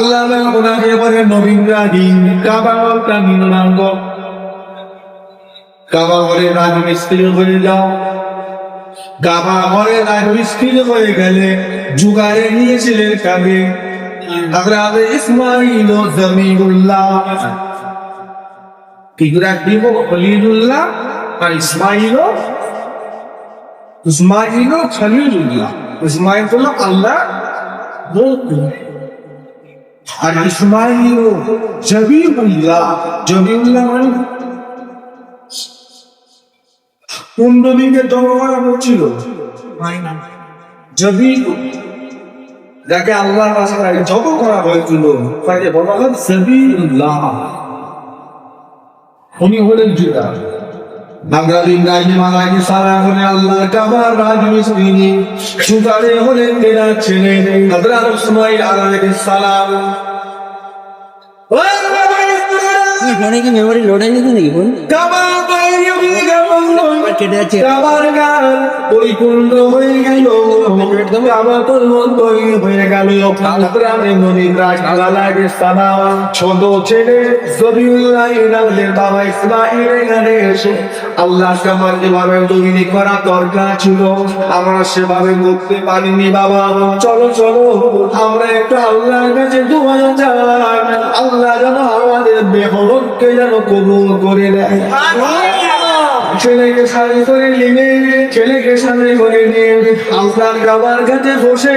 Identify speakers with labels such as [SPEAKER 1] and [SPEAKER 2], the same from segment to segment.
[SPEAKER 1] আল্লাহ ওনাকে কাবা কাবা ঘরে রাজমিস্ত্রি হয়ে যাও। রাজমিস্ত্রি হয়ে গেলে জুগারে নিয়েছিলেন কাবে আর ইসমাঈল ইসমাঈল খলিলুল্লাহ। ইসমাঈল হলো আল্লাহ। আর ইসমাঈল ও জবিউল্লাহ জবিউল্লাহ মানে? কোন নবীকে জন্ম করা হচ্ছিল যাকে আল্লাহ জব করা হয়েছিল, তাকে বলা হয় উনি হলেন জুদা। বাঙালি ইব্রাহিম আলাইহিস সালাম হলেন আল্লাহর কাবার রাজমিস্ত্রি সুদারে হলেন তেনার ছেলে হযরত ইসমাঈল আলাইহিস সালাম।
[SPEAKER 2] ফোনে কি মেমোরি লোড গেছে নাকি
[SPEAKER 1] বল হয়ে গেল
[SPEAKER 2] কেটে যাচ্ছে
[SPEAKER 1] কাবার গান পরিপূর্ণ হয়ে গেল। কাবা পূর্ণ হয়ে গেল। আগ্রামে নদী রাজমালাকে সালাম ছোট ছেলে জবিউল্লাহ ইরানের বাবা ইসমাইল এখানে এসে আল্লাহ কামাল যেভাবে তৈরি করা দরকার ছিল আমরা সেভাবে করতে পারিনি বাবা। চলো চলো আমরা একটু আল্লাহর কাছে দোয়া আল্লাহ যেন আমাদের বেহরকে যেন কবুল করে দেয় ছেলেকে সাথে করে নিয়ে ছেলেকে সাথে করে নিয়ে আল্লাহর গাবার কাছে বসে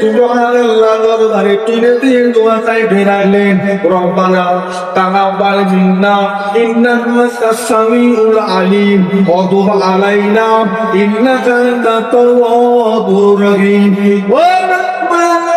[SPEAKER 1] সুবহানাল্লাহ দরবারে তুলে দিয়ে দোয়া চাই ফেরালেন রব্বানা তাকাব্বাল মিন্না ইন্নাকা আনতাস সামিউল আলিম ওয়া আলাইনা ইন্নাকা আনতাত তাওয়াবুর রহিম। ওয়া রাব্বানা